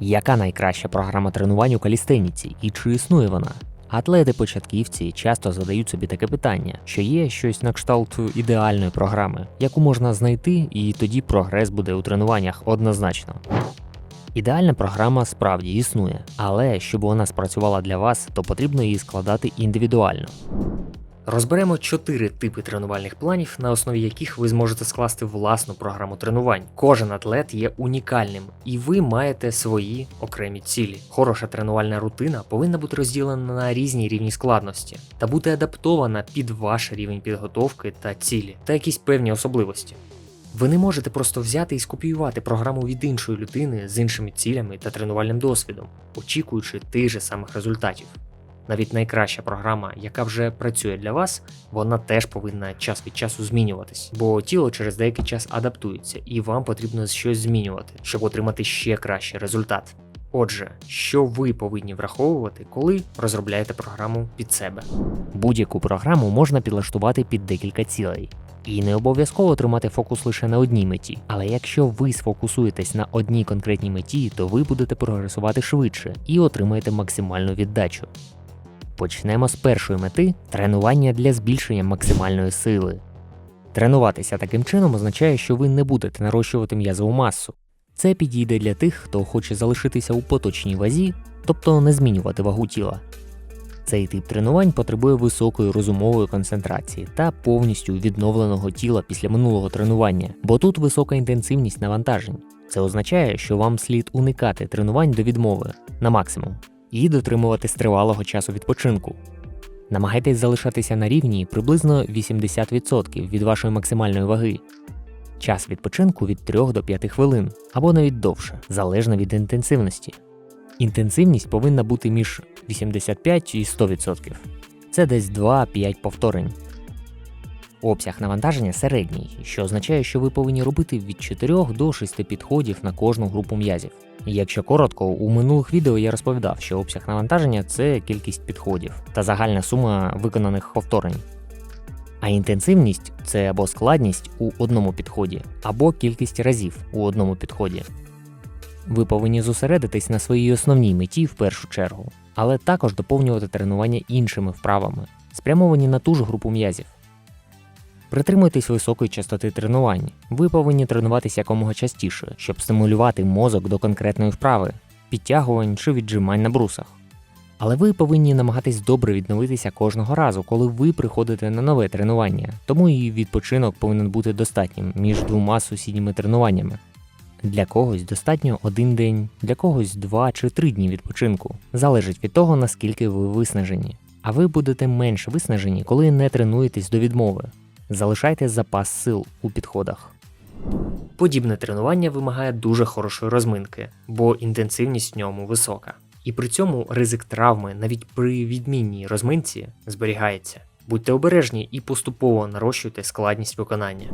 Яка найкраща програма тренувань у калістеніці і чи існує вона? Атлети-початківці часто задають собі таке питання, що є щось на кшталт ідеальної програми, яку можна знайти, і тоді прогрес буде у тренуваннях однозначно. Ідеальна програма справді існує, але щоб вона спрацювала для вас, то потрібно її складати індивідуально. Розберемо чотири типи тренувальних планів, на основі яких ви зможете скласти власну програму тренувань. Кожен атлет є унікальним, і ви маєте свої окремі цілі. Хороша тренувальна рутина повинна бути розділена на різні рівні складності та бути адаптована під ваш рівень підготовки та цілі, та якісь певні особливості. Ви не можете просто взяти і скопіювати програму від іншої людини з іншими цілями та тренувальним досвідом, очікуючи тих же самих результатів. Навіть найкраща програма, яка вже працює для вас, вона теж повинна час від часу змінюватись, бо тіло через деякий час адаптується, і вам потрібно щось змінювати, щоб отримати ще кращий результат. Отже, що ви повинні враховувати, коли розробляєте програму під себе? Будь-яку програму можна підлаштувати під декілька цілей. І не обов'язково тримати фокус лише на одній меті. Але якщо ви сфокусуєтесь на одній конкретній меті, то ви будете прогресувати швидше і отримаєте максимальну віддачу. Почнемо з першої мети тренування для збільшення максимальної сили. Тренуватися таким чином означає, що ви не будете нарощувати м'язову масу. Це підійде для тих, хто хоче залишитися у поточній вазі, тобто не змінювати вагу тіла. Цей тип тренувань потребує високої розумової концентрації та повністю відновленого тіла після минулого тренування, бо тут висока інтенсивність навантажень. Це означає, що вам слід уникати тренувань до відмови на максимум і дотримуватись тривалого часу відпочинку. Намагайтесь залишатися на рівні приблизно 80% від вашої максимальної ваги. Час відпочинку від 3 до 5 хвилин або навіть довше, залежно від інтенсивності. Інтенсивність повинна бути між 85 і 100%. Це десь 2-5 повторень. Обсяг навантаження середній, що означає, що ви повинні робити від 4 до 6 підходів на кожну групу м'язів. Якщо коротко, у минулих відео я розповідав, що обсяг навантаження це кількість підходів та загальна сума виконаних повторень. А інтенсивність це або складність у одному підході, або кількість разів у одному підході. Ви повинні зосередитись на своїй основній меті в першу чергу, але також доповнювати тренування іншими вправами, спрямовані на ту ж групу м'язів. Притримуйтесь високої частоти тренувань. Ви повинні тренуватися якомога частіше, щоб стимулювати мозок до конкретної вправи, підтягувань чи віджимань на брусах. Але ви повинні намагатись добре відновитися кожного разу, коли ви приходите на нове тренування, тому і відпочинок повинен бути достатнім між двома сусідніми тренуваннями. Для когось достатньо один день, для когось два чи три дні відпочинку. Залежить від того, наскільки ви виснажені. А ви будете менш виснажені, коли не тренуєтесь до відмови. Залишайте запас сил у підходах. Подібне тренування вимагає дуже хорошої розминки, бо інтенсивність в ньому висока. І при цьому ризик травми навіть при відмінній розминці зберігається. Будьте обережні і поступово нарощуйте складність виконання.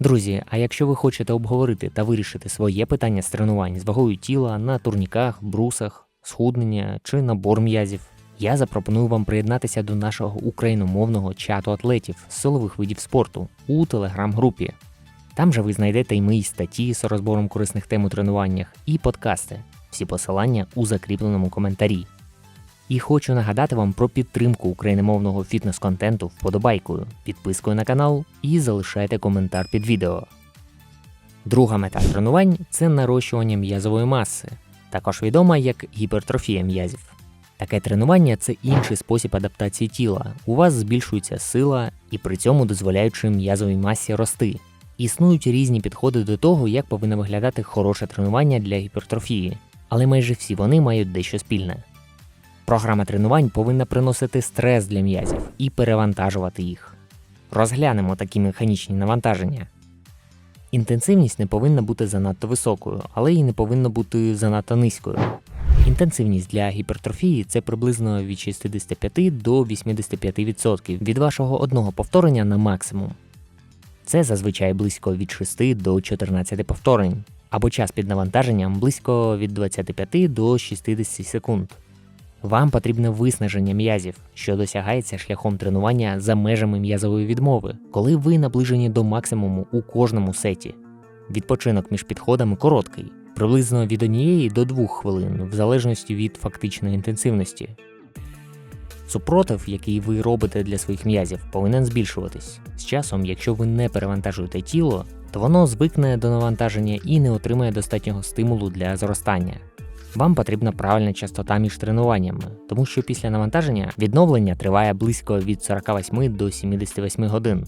Друзі, а якщо ви хочете обговорити та вирішити своє питання з тренувань з вагою тіла на турніках, брусах, схуднення чи набор м'язів, я запропоную вам приєднатися до нашого україномовного чату атлетів з силових видів спорту у телеграм-групі. Там же ви знайдете і мої статті з розбором корисних тем у тренуваннях і подкасти. Всі посилання у закріпленому коментарі. І хочу нагадати вам про підтримку україномовного фітнес-контенту вподобайкою, підпискою на канал і залишайте коментар під відео. Друга мета тренувань це нарощування м'язової маси, також відома як гіпертрофія м'язів. Таке тренування це інший спосіб адаптації тіла. У вас збільшується сила і при цьому дозволяючи м'язовій масі рости. Існують різні підходи до того, як повинно виглядати хороше тренування для гіпертрофії, але майже всі вони мають дещо спільне. Програма тренувань повинна приносити стрес для м'язів і перевантажувати їх. Розглянемо такі механічні навантаження. Інтенсивність не повинна бути занадто високою, але й не повинна бути занадто низькою. Інтенсивність для гіпертрофії це приблизно від 65 до 85% від вашого одного повторення на максимум. Це зазвичай близько від 6 до 14 повторень, або час під навантаженням близько від 25 до 60 секунд. Вам потрібне виснаження м'язів, що досягається шляхом тренування за межами м'язової відмови, коли ви наближені до максимуму у кожному сеті. Відпочинок між підходами короткий, приблизно від 1 до 2 хвилин, в залежності від фактичної інтенсивності. Супротив, який ви робите для своїх м'язів, повинен збільшуватись. З часом, якщо ви не перевантажуєте тіло, то воно звикне до навантаження і не отримає достатнього стимулу для зростання. Вам потрібна правильна частота між тренуваннями, тому що після навантаження відновлення триває близько від 48 до 78 годин.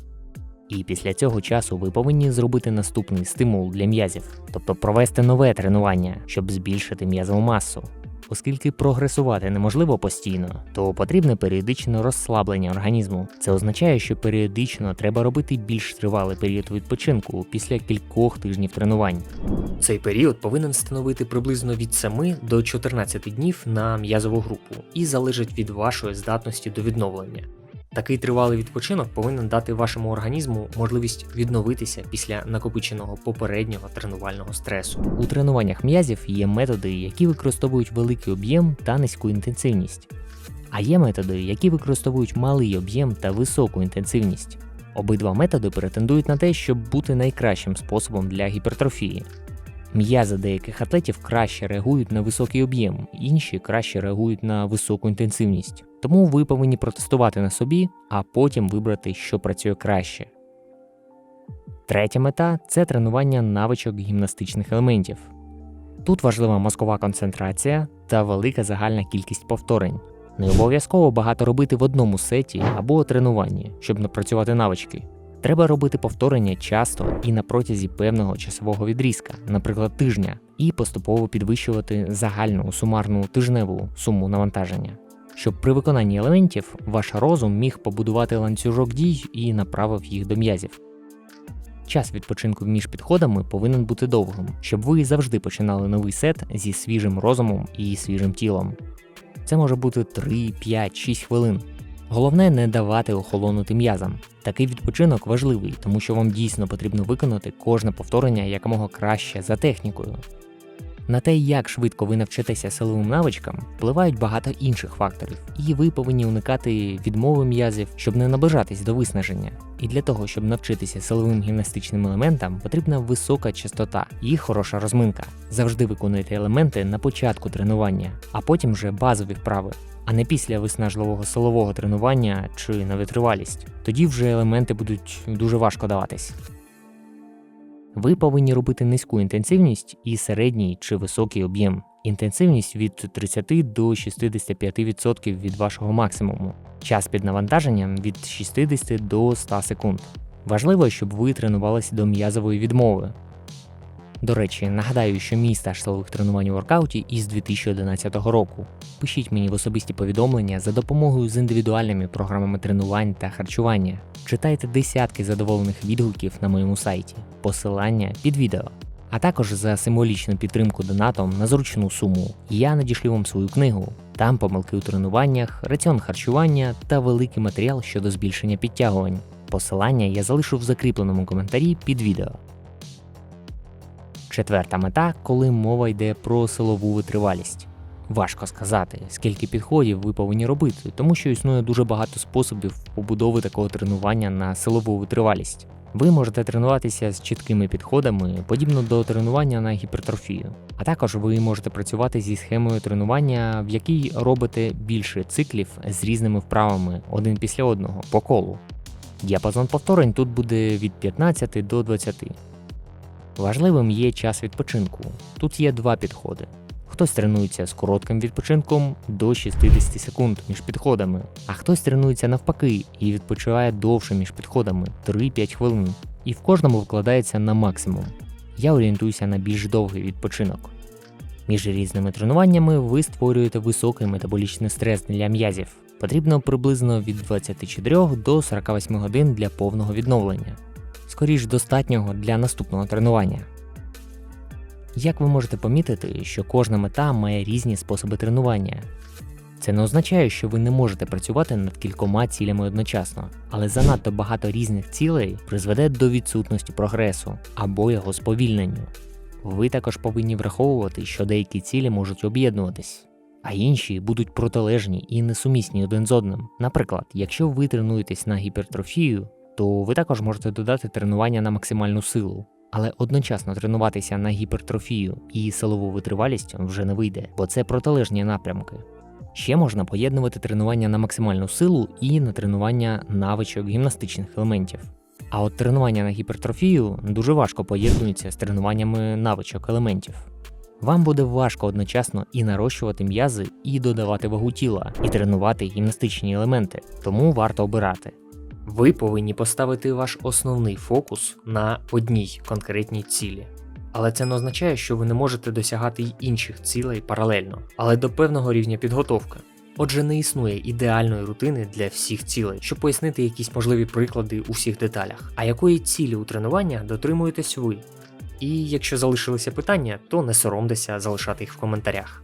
І після цього часу ви повинні зробити наступний стимул для м'язів, тобто провести нове тренування, щоб збільшити м'язову масу. Оскільки прогресувати неможливо постійно, то потрібне періодичне розслаблення організму. Це означає, що періодично треба робити більш тривалий період відпочинку після кількох тижнів тренувань. Цей період повинен становити приблизно від 7 до 14 днів на м'язову групу і залежить від вашої здатності до відновлення. Такий тривалий відпочинок повинен дати вашому організму можливість відновитися після накопиченого попереднього тренувального стресу. У тренуваннях м'язів є методи, які використовують великий об'єм та низьку інтенсивність. А є методи, які використовують малий об'єм та високу інтенсивність. Обидва методи претендують на те, щоб бути найкращим способом для гіпертрофії. М'язи деяких атлетів краще реагують на високий об'єм, інші краще реагують на високу інтенсивність. Тому ви повинні протестувати на собі, а потім вибрати, що працює краще. Третя мета це тренування навичок гімнастичних елементів. Тут важлива мозкова концентрація та велика загальна кількість повторень. Не обов'язково багато робити в одному сеті або тренуванні, щоб напрацювати навички. Треба робити повторення часто і на протязі певного часового відрізка, наприклад, тижня, і поступово підвищувати загальну сумарну тижневу суму навантаження, щоб при виконанні елементів ваш розум міг побудувати ланцюжок дій і направив їх до м'язів. Час відпочинку між підходами повинен бути довгим, щоб ви завжди починали новий сет зі свіжим розумом і свіжим тілом. Це може бути 3, 5, 6 хвилин. Головне не давати охолонути м'язам. Такий відпочинок важливий, тому що вам дійсно потрібно виконати кожне повторення якомога краще за технікою. На те, як швидко ви навчитеся силовим навичкам, впливають багато інших факторів, і ви повинні уникати відмови м'язів, щоб не наближатись до виснаження. І для того, щоб навчитися силовим гімнастичним елементам, потрібна висока частота і хороша розминка. Завжди виконуйте елементи на початку тренування, а потім вже базові вправи, а не після виснажливого силового тренування чи на витривалість. Тоді вже елементи будуть дуже важко даватись. Ви повинні робити низьку інтенсивність і середній чи високий об'єм. Інтенсивність від 30 до 65% від вашого максимуму. Час під навантаженням від 60 до 100 секунд. Важливо, щоб ви тренувалися до м'язової відмови. До речі, нагадаю, що мій стаж силових тренувань у воркауті із 2011 року. Пишіть мені в особисті повідомлення за допомогою з індивідуальними програмами тренувань та харчування. Читайте десятки задоволених відгуків на моєму сайті, посилання під відео. А також за символічну підтримку донатом на зручну суму я надішлю вам свою книгу. Там помилки у тренуваннях, раціон харчування та великий матеріал щодо збільшення підтягувань. Посилання я залишу в закріпленому коментарі під відео. Четверта мета, коли мова йде про силову витривалість. Важко сказати, скільки підходів ви повинні робити, тому що існує дуже багато способів побудови такого тренування на силову витривалість. Ви можете тренуватися з чіткими підходами, подібно до тренування на гіпертрофію. А також ви можете працювати зі схемою тренування, в якій робите більше циклів з різними вправами один після одного по колу. Діапазон повторень тут буде від 15 до 20. Важливим є час відпочинку. Тут є два підходи. Хтось тренується з коротким відпочинком до 60 секунд між підходами, а хтось тренується навпаки і відпочиває довше між підходами 3-5 хвилин. І в кожному вкладається на максимум. Я орієнтуюся на більш довгий відпочинок. Між різними тренуваннями ви створюєте високий метаболічний стрес для м'язів. Потрібно приблизно від 24 до 48 годин для повного відновлення скоріш достатнього для наступного тренування. Як ви можете помітити, що кожна мета має різні способи тренування. Це не означає, що ви не можете працювати над кількома цілями одночасно, але занадто багато різних цілей призведе до відсутності прогресу або його сповільненню. Ви також повинні враховувати, що деякі цілі можуть об'єднуватись, а інші будуть протилежні і несумісні один з одним. Наприклад, якщо ви тренуєтесь на гіпертрофію, то ви також можете додати тренування на максимальну силу. Але одночасно тренуватися на гіпертрофію і силову витривалість вже не вийде, бо це протилежні напрямки. Ще можна поєднувати тренування на максимальну силу і на тренування навичок гімнастичних елементів. А от тренування на гіпертрофію дуже важко поєднується з тренуваннями навичок елементів. Вам буде важко одночасно і нарощувати м'язи, і додавати вагу тіла, і тренувати гімнастичні елементи, тому варто обирати. Ви повинні поставити ваш основний фокус на одній конкретній цілі. Але це не означає, що ви не можете досягати й інших цілей паралельно, але до певного рівня підготовки. Отже, не існує ідеальної рутини для всіх цілей, щоб пояснити якісь можливі приклади у всіх деталях. А якої цілі у тренування дотримуєтесь ви? І якщо залишилися питання, то не соромтеся залишати їх в коментарях.